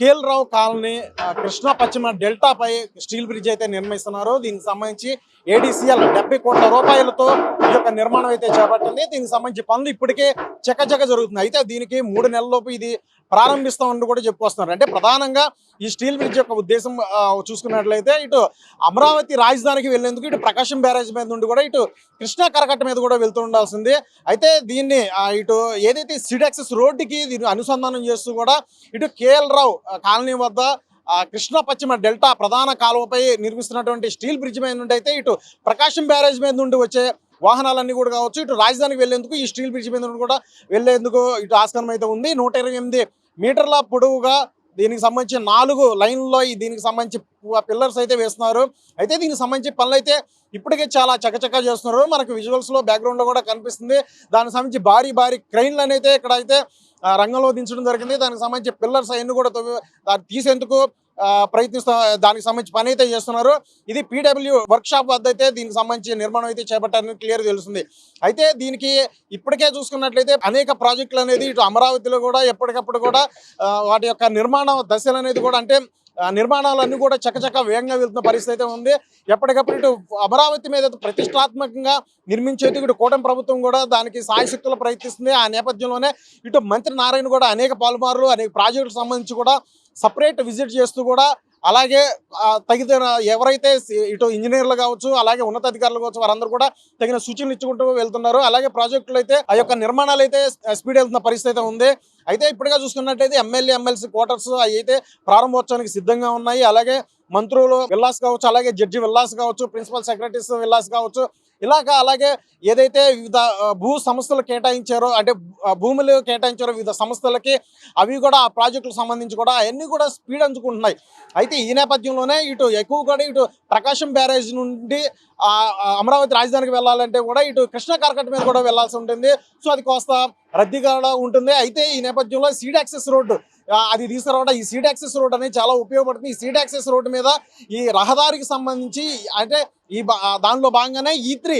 KL colony Krishna పశ్చిమ డెల్టాపై steel bridge అయితే నిర్మిస్తున్నారు. దీనికి సంబంధించి ఏడీసీఎల్ డెబ్బై కోట్ల రూపాయలతో ఈ యొక్క నిర్మాణం అయితే చేపట్టింది. దీనికి సంబంధించి పనులు ఇప్పటికే చకచక జరుగుతుంది అయితే దీనికి మూడు నెలల్లోపు ఇది ప్రారంభిస్తామని కూడా చెప్పుకొస్తున్నారు. అంటే ప్రధానంగా ఈ స్టీల్ బ్రిడ్జ్ యొక్క ఉద్దేశం చూసుకున్నట్లయితే ఇటు అమరావతి రాజధానికి వెళ్ళేందుకు ఇటు ప్రకాశం బ్యారేజ్ మీద నుండి కూడా ఇటు కృష్ణా కరకట్ట మీద కూడా వెళ్తూ ఉండాల్సింది. అయితే దీన్ని ఇటు ఏదైతే సిడెక్సెస్ రోడ్డుకి దీన్ని అనుసంధానం చేస్తూ కూడా ఇటు కేఎల్ రావు కాలనీ వద్ద కృష్ణా పశ్చిమ డెల్టా ప్రధాన కాలువపై నిర్మిస్తున్నటువంటి స్టీల్ బ్రిడ్జ్ మీద నుండి అయితే ఇటు ప్రకాశం బ్యారేజ్ మీద నుండి వచ్చే వాహనాలన్నీ కూడా కావచ్చు ఇటు రాజధానికి వెళ్ళేందుకు ఈ స్టీల్ బ్రిడ్జ్ మీద నుండి కూడా వెళ్ళేందుకు ఇటు ఆస్కారం అయితే ఉంది. నూట ఇరవై ఎనిమిది మీటర్ల పొడవుగా దీనికి సంబంధించి నాలుగు లైన్లో ఈ దీనికి సంబంధించి పిల్లర్స్ అయితే వేస్తున్నారు. అయితే దీనికి సంబంధించి పనులు అయితే ఇప్పటికే చాలా చకచకా చేస్తున్నారు. మనకు విజువల్స్లో లో కూడా కనిపిస్తుంది. దానికి సంబంధించి భారీ భారీ క్రైన్లు అయితే ఇక్కడ అయితే రంగంలో దించడం జరిగింది. దానికి సంబంధించి పిల్లర్స్ అవన్నీ కూడా దాన్ని తీసేందుకు ప్రయత్నిస్తూ దానికి సంబంధించి పని అయితే చేస్తున్నారు. ఇది పీడబ్ల్యూ వర్క్ షాప్ వద్ద అయితే దీనికి సంబంధించి నిర్మాణం అయితే చేపట్టారని క్లియర్ తెలుస్తుంది. అయితే దీనికి ఇప్పటికే చూసుకున్నట్లయితే అనేక ప్రాజెక్టులు అనేది ఇటు అమరావతిలో కూడా ఎప్పటికప్పుడు కూడా వాటి యొక్క నిర్మాణ దశలు అనేది కూడా అంటే నిర్మాణాలన్నీ కూడా చకచక వేగంగా వెళ్తున్న పరిస్థితి అయితే ఉంది. ఎప్పటికప్పుడు ఇటు అమరావతి మీద ప్రతిష్టాత్మకంగా నిర్మించేది ఇటు కూటమి ప్రభుత్వం కూడా దానికి సాయశక్తులు ప్రయత్నిస్తుంది. ఆ నేపథ్యంలోనే ఇటు మంత్రి నారాయణ కూడా అనేక పాలుమారులు అనేక ప్రాజెక్టులకు సంబంధించి కూడా సపరేట్ విజిట్ చేస్తూ కూడా అలాగే తగిన ఎవరైతే ఇటు ఇంజనీర్లు కావచ్చు అలాగే ఉన్నతాధికారులు కావచ్చు వారందరూ కూడా తగిన సూచనలు ఇచ్చుకుంటూ వెళ్తున్నారు. అలాగే ప్రాజెక్టులు అయితే ఆ యొక్క నిర్మాణాలు అయితే స్పీడ్ వెళ్తున్న పరిస్థితి అయితే ఉంది. అయితే ఇప్పటిగా చూసుకున్నట్టయితే ఎమ్మెల్యే ఎమ్మెల్సీ క్వార్టర్స్ అవి అయితే ప్రారంభోత్సవానికి సిద్ధంగా ఉన్నాయి. అలాగే మంత్రులు విల్లాస్ కావచ్చు అలాగే జడ్జి విల్లాస్ కావచ్చు ప్రిన్సిపల్ సెక్రటరీస్ విల్లాస్ కావచ్చు ఇలాగ అలాగే ఏదైతే వివిధ భూ సంస్థలు కేటాయించారో అంటే భూములు కేటాయించారో వివిధ సంస్థలకి అవి కూడా ఆ ప్రాజెక్టులకు సంబంధించి కూడా అవన్నీ కూడా స్పీడ్ అందుకుంటున్నాయి. అయితే ఈ నేపథ్యంలోనే ఇటు ఎక్కువ కూడా ఇటు ప్రకాశం బ్యారేజ్ నుండి అమరావతి రాజధానికి వెళ్ళాలంటే కూడా ఇటు కృష్ణ కార్కట్ మీద కూడా వెళ్ళాల్సి ఉంటుంది. సో అది కోస్త రద్దీగా కూడా ఉంటుంది. అయితే ఈ నేపథ్యంలో సీడ్ యాక్సెస్ రోడ్డు అది తీసుకురావడం ఈ సీడ్ యాక్సెస్ రోడ్ అనేది చాలా ఉపయోగపడుతుంది. ఈ సీడ్ యాక్సెస్ రోడ్డు మీద ఈ రహదారికి సంబంధించి అంటే ఈ బా- దానిలో భాగంగానే ఈ త్రీ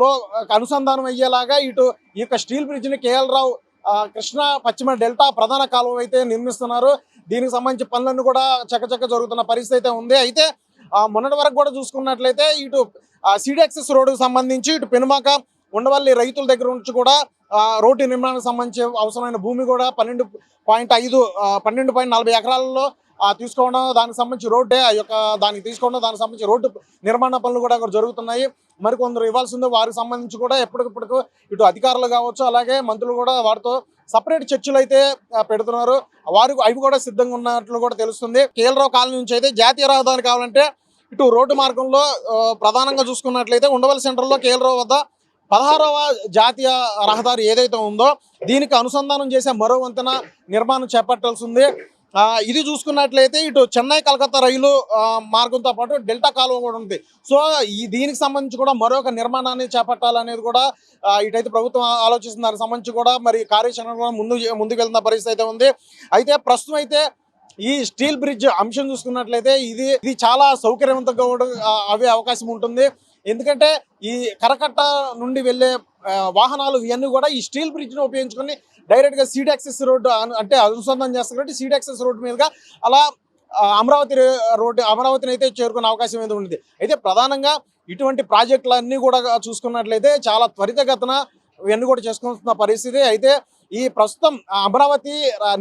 లో అనుసంధానం అయ్యేలాగా ఇటు ఈ యొక్క స్టీల్ బ్రిడ్జ్ని కేఎల్ రావు కృష్ణ కృష్ణా పశ్చిమ డెల్టా ప్రధాన కాలువ అయితే నిర్మిస్తున్నారు. దీనికి సంబంధించి పనులన్నీ కూడా చకచక జరుగుతున్న పరిస్థితి అయితే ఉంది. అయితే మొన్నటి వరకు కూడా చూసుకున్నట్లయితే ఇటు సీడెక్సెస్ రోడ్డుకు సంబంధించి ఇటు పెనుమాక ఉండవల్లి రైతుల దగ్గర నుంచి కూడా రోడ్డు నిర్మాణానికి సంబంధించి అవసరమైన భూమి కూడా పన్నెండు పాయింట్ ఐదు పన్నెండు పాయింట్ నలభై ఎకరాలలో తీసుకోవడం దానికి సంబంధించి రోడ్డే ఆ యొక్క దానికి తీసుకోవడం దానికి సంబంధించి రోడ్డు నిర్మాణ పనులు కూడా అక్కడ జరుగుతున్నాయి. మరికొందరు కొందరు ఉంది వారికి సంబంధించి కూడా ఎప్పటికప్పుడు ఇటు అధికారులు కావచ్చు అలాగే మంత్రులు కూడా వారితో సపరేట్ చర్చలు అయితే పెడుతున్నారు. వారు అవి కూడా సిద్ధంగా ఉన్నట్లు కూడా తెలుస్తుంది. కేలరావు కాలనీ నుంచి అయితే జాతీయ రహదారి కావాలంటే ఇటు రోడ్డు మార్గంలో ప్రధానంగా చూసుకున్నట్లయితే ఉండవల్లి సెంటర్లో కేలరావు వద్ద పదహారవ జాతీయ రహదారి ఏదైతే ఉందో దీనికి అనుసంధానం చేసే మరో వంతెన నిర్మాణం చేపట్టాల్సి ఉంది ఇది చూసుకున్నట్లయితే ఇటు చెన్నై కలకత్తా రైలు మార్గంతో పాటు డెల్టా కాలువ కూడా ఉంది. సో ఈ దీనికి సంబంధించి కూడా మరొక నిర్మాణాన్ని చేపట్టాలనేది కూడా ఇటైతే ప్రభుత్వం ఆలోచిస్తుంది దానికి సంబంధించి కూడా మరి కార్యాచరణ కూడా ముందు ముందుకు వెళ్తున్న పరిస్థితి అయితే ఉంది. అయితే ప్రస్తుతం అయితే ఈ స్టీల్ బ్రిడ్జ్ అంశం చూసుకున్నట్లయితే ఇది ఇది చాలా సౌకర్యవంతంగా కూడా అవే అవకాశం ఉంటుంది. ఎందుకంటే ఈ కరకట్ట నుండి వెళ్ళే వాహనాలు ఇవన్నీ కూడా ఈ స్టీల్ బ్రిడ్జ్ని ఉపయోగించుకొని డైరెక్ట్గా సీడ్ యాక్సెస్ రోడ్డు అంటే అనుసంధానం చేస్తారు కాబట్టి సీడ్ యాక్సెస్ రోడ్డు మీదుగా అలా అమరావతి రోడ్డు అమరావతిని అయితే చేరుకునే అవకాశం అయితే ఉంది అయితే ప్రధానంగా ఇటువంటి ప్రాజెక్టులన్నీ కూడా చూసుకున్నట్లయితే చాలా త్వరితగతన ఇవన్నీ కూడా చేసుకుంటున్న పరిస్థితి. అయితే ఈ ప్రస్తుతం అమరావతి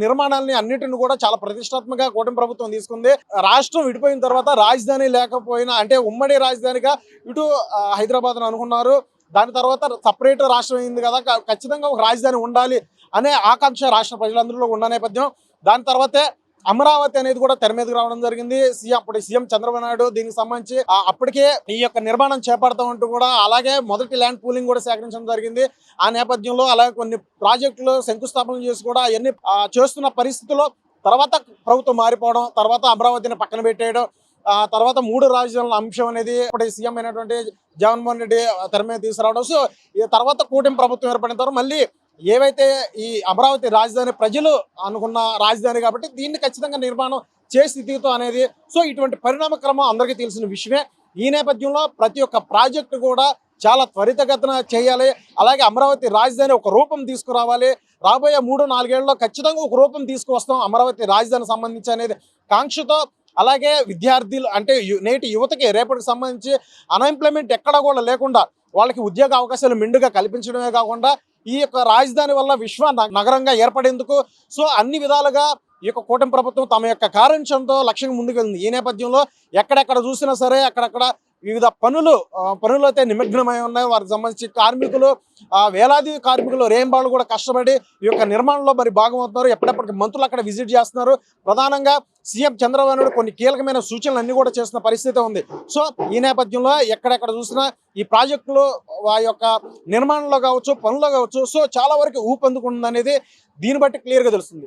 నిర్మాణాలని అన్నిటిని కూడా చాలా ప్రతిష్టాత్మకంగా కూటమి ప్రభుత్వం తీసుకుంది. రాష్ట్రం విడిపోయిన తర్వాత రాజధాని లేకపోయినా అంటే ఉమ్మడి రాజధానిగా ఇటు హైదరాబాద్ అనుకున్నారు. దాని తర్వాత సపరేట్ రాష్ట్రం అయింది కదా ఖచ్చితంగా ఒక రాజధాని ఉండాలి అనే ఆకాంక్ష రాష్ట్ర ప్రజలందరిలో ఉన్న నేపథ్యం. దాని తర్వాతే అమరావతి అనేది కూడా తెర మీదకి రావడం జరిగింది. సీఎం అప్పుడు సీఎం చంద్రబాబు నాయుడు దీనికి సంబంధించి అప్పటికే ఈ యొక్క నిర్మాణం చేపడతామంటూ కూడా అలాగే మొదటి ల్యాండ్ పూలింగ్ కూడా సేకరించడం జరిగింది. ఆ నేపథ్యంలో అలాగే కొన్ని ప్రాజెక్టులు శంకుస్థాపన చేసి కూడా అవన్నీ చేస్తున్న పరిస్థితుల్లో తర్వాత ప్రభుత్వం మారిపోవడం తర్వాత అమరావతిని పక్కన పెట్టేయడం ఆ తర్వాత మూడు రాజధానుల అంశం అనేది ఇప్పుడు సీఎం అయినటువంటి జగన్మోహన్ రెడ్డి తెర మీద తీసుకురావడం. సో తర్వాత కూటమి ప్రభుత్వం ఏర్పడిన తర్వాత మళ్ళీ ఏవైతే ఈ అమరావతి రాజధాని ప్రజలు అనుకున్న రాజధాని కాబట్టి దీన్ని ఖచ్చితంగా నిర్మాణం చేసి తీరుతో అనేది సో ఇటువంటి పరిణామ క్రమం అందరికీ తెలిసిన విషయమే. ఈ నేపథ్యంలో ప్రతి ఒక్క ప్రాజెక్టు కూడా చాలా త్వరితగతిన చేయాలి. అలాగే అమరావతి రాజధాని ఒక రూపం తీసుకురావాలి. రాబోయే మూడు నాలుగేళ్ళలో ఖచ్చితంగా ఒక రూపం తీసుకువస్తాం అమరావతి రాజధాని సంబంధించి అనేది. కాంక్షతో అలాగే విద్యార్థులు అంటే యు- నేటి యువతకి రేపటికి సంబంధించి అన్ఎంప్లాయ్మెంట్ ఎక్కడ కూడా లేకుండా వాళ్ళకి ఉద్యోగ అవకాశాలు మెండుగా కల్పించడమే కాకుండా ఈ యొక్క రాజధాని వల్ల విశ్వ నగరంగా ఏర్పడేందుకు. సో అన్ని విధాలుగా ఈ యొక్క కూటమి ప్రభుత్వం తమ యొక్క కార్యాచరణతో లక్ష్యంగా ముందుకెళ్ళింది. ఈ నేపథ్యంలో ఎక్కడెక్కడ చూసినా సరే అక్కడక్కడ వివిధ పనులు పనులైతే పనులు అయితే నిమగ్నమై ఉన్నాయి. వారికి సంబంధించి కార్మికులు ఆ, వేలాది కార్మికులు రేంబాళ్ళు కూడా కష్టపడి ఈ యొక్క నిర్మాణంలో మరి భాగమవుతున్నారు. ఎప్పటిప్పటికి మంత్రులు అక్కడ విజిట్ చేస్తున్నారు. ప్రధానంగా సీఎం చంద్రబాబు నాయుడు కొన్ని కీలకమైన సూచనలు అన్ని కూడా చేస్తున్న పరిస్థితి ఉంది. సో ఈ నేపథ్యంలో ఎక్కడెక్కడ చూసినా ఈ ప్రాజెక్టులు ఆ యొక్క నిర్మాణంలో కావచ్చు పనుల్లో కావచ్చు సో చాలా వరకు ఊపందుకుంటుంది అనేది దీన్ని బట్టి క్లియర్గా తెలుస్తుంది.